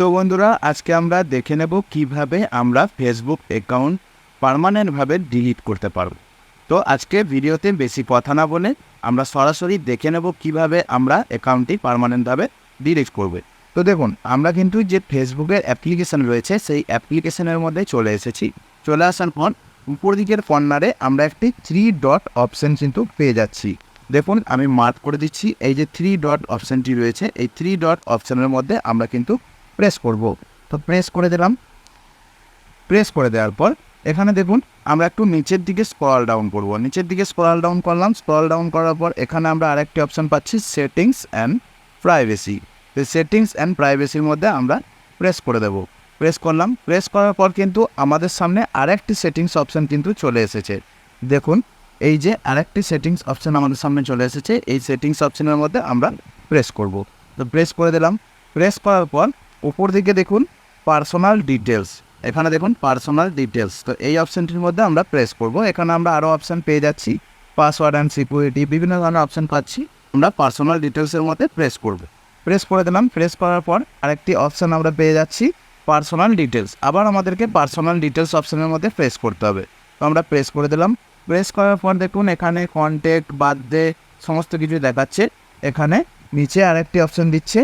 তো বন্ধুরা, আজকে আমরা দেখে নেব কীভাবে আমরা ফেসবুক অ্যাকাউন্ট পার্মানেন্টভাবে ডিলিট করতে পারব। তো আজকে ভিডিওতে বেশি কথা না বলে আমরা সরাসরি দেখে নেব কীভাবে আমরা অ্যাকাউন্টটি পার্মানেন্টভাবে ডিলিট করবে। তো দেখুন, আমরা কিন্তু যে ফেসবুকের অ্যাপ্লিকেশন রয়েছে, সেই অ্যাপ্লিকেশনের মধ্যে চলে এসেছি। চলে আসার পর উপর দিকের কর্নারে আমরা একটি থ্রি ডট অপশান কিন্তু পেয়ে যাচ্ছি। দেখুন, আমি মার্ক করে দিচ্ছি, এই যে থ্রি ডট অপশানটি রয়েছে, এই থ্রি ডট অপশানের মধ্যে আমরা কিন্তু প্রেস করব। তো প্রেস করে দিলাম। প্রেস করে দেওয়ার পর এখানে দেখুন, আমরা একটু নিচের দিকে স্ক্রল ডাউন করব। নিচের দিকে স্ক্রল ডাউন করলাম। স্ক্রল ডাউন করার পর এখানে আমরা আরেকটি অপশান পাচ্ছি settings and privacy settings and প্রাইভেসির মধ্যে আমরা প্রেস করে দেব। প্রেস করলাম। প্রেস করার পর কিন্তু আমাদের সামনে আরেকটি সেটিংস অপশান কিন্তু চলে এসেছে। দেখুন, এই যে আরেকটি সেটিংস অপশান আমাদের সামনে চলে এসেছে, এই সেটিংস অপশানের মধ্যে আমরা প্রেস করব। তো প্রেস করে দিলাম। প্রেস করার পর উপর দিকে দেখুন পার্সোনাল ডিটেলস এখানে দেখুন পার্সোনাল ডিটেলস তো এই অপশানটির মধ্যে আমরা প্রেস করব। এখানে আমরা আরও অপশান পেয়ে যাচ্ছি। পাসওয়ার্ড অ্যান্ড সিকিউরিটি বিভিন্ন ধরনের অপশান পাচ্ছি। আমরা পার্সোনাল ডিটেলসের মধ্যে প্রেস করব। প্রেস করে দিলাম। প্রেস করার পর আরেকটি অপশান আমরা পেয়ে যাচ্ছি পার্সোনাল ডিটেলস আবার আমাদেরকে পার্সোনাল ডিটেলস অপশানের মধ্যে প্রেস করতে হবে। তো আমরা প্রেস করে দিলাম। প্রেস করার পর দেখুন এখানে কন্ট্যাক্ট বার্থডে সমস্ত কিছু দেখাচ্ছে। এখানে নিচে আরেকটি অপশান দিচ্ছে।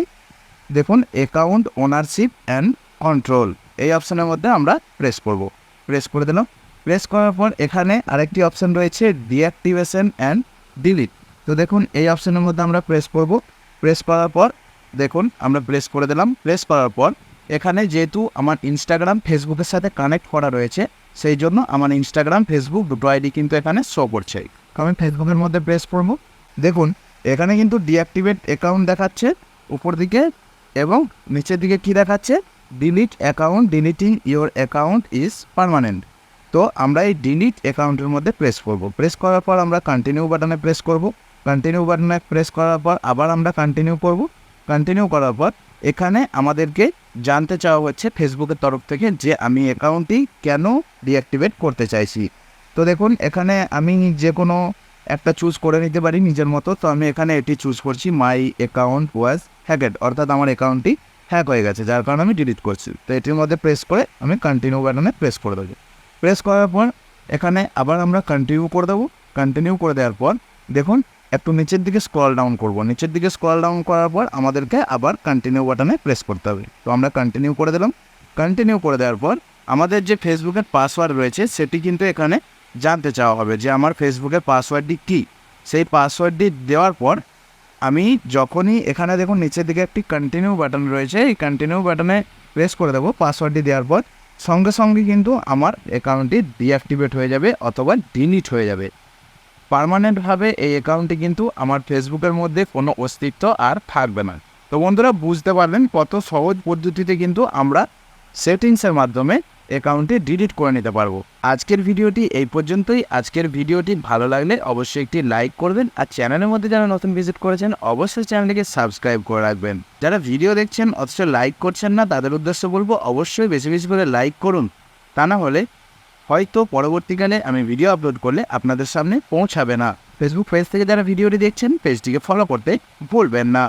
দেখুন অ্যাকাউন্ট ওনারশিপ অ্যান্ড কন্ট্রোল এই অপশানের মধ্যে আমরা প্রেস করব। প্রেস করে দিলাম। প্রেস করার পর এখানে আরেকটি অপশান রয়েছে ডিঅ্যাক্টিভেশন অ্যান্ড ডিলিট তো দেখুন, এই অপশানের মধ্যে আমরা প্রেস করব। প্রেস করার পর, দেখুন, আমরা প্রেস করে দিলাম। প্রেস করার পর, এখানে যেহেতু আমার ইনস্টাগ্রাম ফেসবুকের সাথে কানেক্ট করা রয়েছে, সেই জন্য আমার ইনস্টাগ্রাম ফেসবুক দুটো আইডি কিন্তু এখানে শো করছে। আমি ফেসবুকের মধ্যে প্রেস করব। দেখুন, এখানে কিন্তু ডিঅ্যাক্টিভেট অ্যাকাউন্ট দেখাচ্ছে। উপর দিকে এবং নিচের দিকে কি দেখাচ্ছে? Delete account deleting your account is permanent তো আমরা এই ডিলিট অ্যাকাউন্টের মধ্যে প্রেস করব। প্রেস করার পর আমরা কন্টিনিউ বাটনে প্রেস করব। কন্টিনিউ বাটনে প্রেস করার পর আবার আমরা কন্টিনিউ করব। কন্টিনিউ করার পর এখানে আমাদেরকে জানতে চাওয়া হচ্ছে ফেসবুকের তরফ থেকে যে আমি অ্যাকাউন্টটি কেন ডিঅ্যাক্টিভেট করতে চাইছি। তো দেখুন, এখানে আমি যে কোনো একটা চুজ করে নিতে পারি নিজের মতো। তো আমি এখানে এটি চুজ করছি মাই অ্যাকাউন্ট ওয়াজ হ্যাকেড অর্থাৎ আমার অ্যাকাউন্টটি হ্যাক হয়ে গেছে, যার কারণে আমি ডিলিট করছি। তো এটির মধ্যে প্রেস করে আমি কন্টিনিউ বাটনে প্রেস করে দেবো। প্রেস করার পর এখানে আবার আমরা কন্টিনিউ করে দেবো। কন্টিনিউ করে দেওয়ার পর দেখুন, একটু নিচের দিকে স্ক্রল ডাউন করব। নিচের দিকে স্ক্রল ডাউন করার পর আমাদেরকে আবার কন্টিনিউ বাটনে প্রেস করতে হবে। তো আমরা কন্টিনিউ করে দিলাম। কন্টিনিউ করে দেওয়ার পর আমাদের যে ফেসবুকের পাসওয়ার্ড রয়েছে, সেটি কিন্তু এখানে জানতে চাওয়া হবে যে আমার ফেসবুকের পাসওয়ার্ডটি কী? সেই পাসওয়ার্ডটি দেওয়ার পর আমি যখনই এখানে দেখুন নিচের দিকে একটি কন্টিনিউ বাটন রয়েছে, এই কন্টিনিউ বাটনে প্রেস করে দেবো পাসওয়ার্ডটি দেওয়ার পর। সঙ্গে সঙ্গে কিন্তু আমার অ্যাকাউন্টটি ডিঅ্যাক্টিভেট হয়ে যাবে অথবা ডিলিট হয়ে যাবে। পার্মানেন্টভাবে এই অ্যাকাউন্টটি কিন্তু আমার ফেসবুকের মধ্যে কোনো অস্তিত্ব আর থাকবে না। তো বন্ধুরা, বুঝতে পারলেন কত সহজ পদ্ধতিতে কিন্তু আমরা সেটিংসের মাধ্যমে অ্যাকাউন্টটি ডিলিট করে নিতে পারব। আজকের ভিডিওটি এই পর্যন্তই। আজকের ভিডিওটি ভালো লাগলে অবশ্যই একটি লাইক করবেন। আর চ্যানেলের মধ্যে যারা নতুন ভিজিট করেছেন, অবশ্যই চ্যানেলটিকে সাবস্ক্রাইব করে রাখবেন। যারা ভিডিও দেখছেন, অথচ লাইক করছেন না, তাদের উদ্দেশ্য বলব অবশ্যই বেশি বেশি করে লাইক করুন। তা না হলে হয়তো পরবর্তীকালে আমি ভিডিও আপলোড করলে আপনাদের সামনে পৌঁছাবে না। ফেসবুক পেজ থেকে যারা ভিডিওটি দেখছেন পেজটিকে ফলো করতে ভুলবেন না।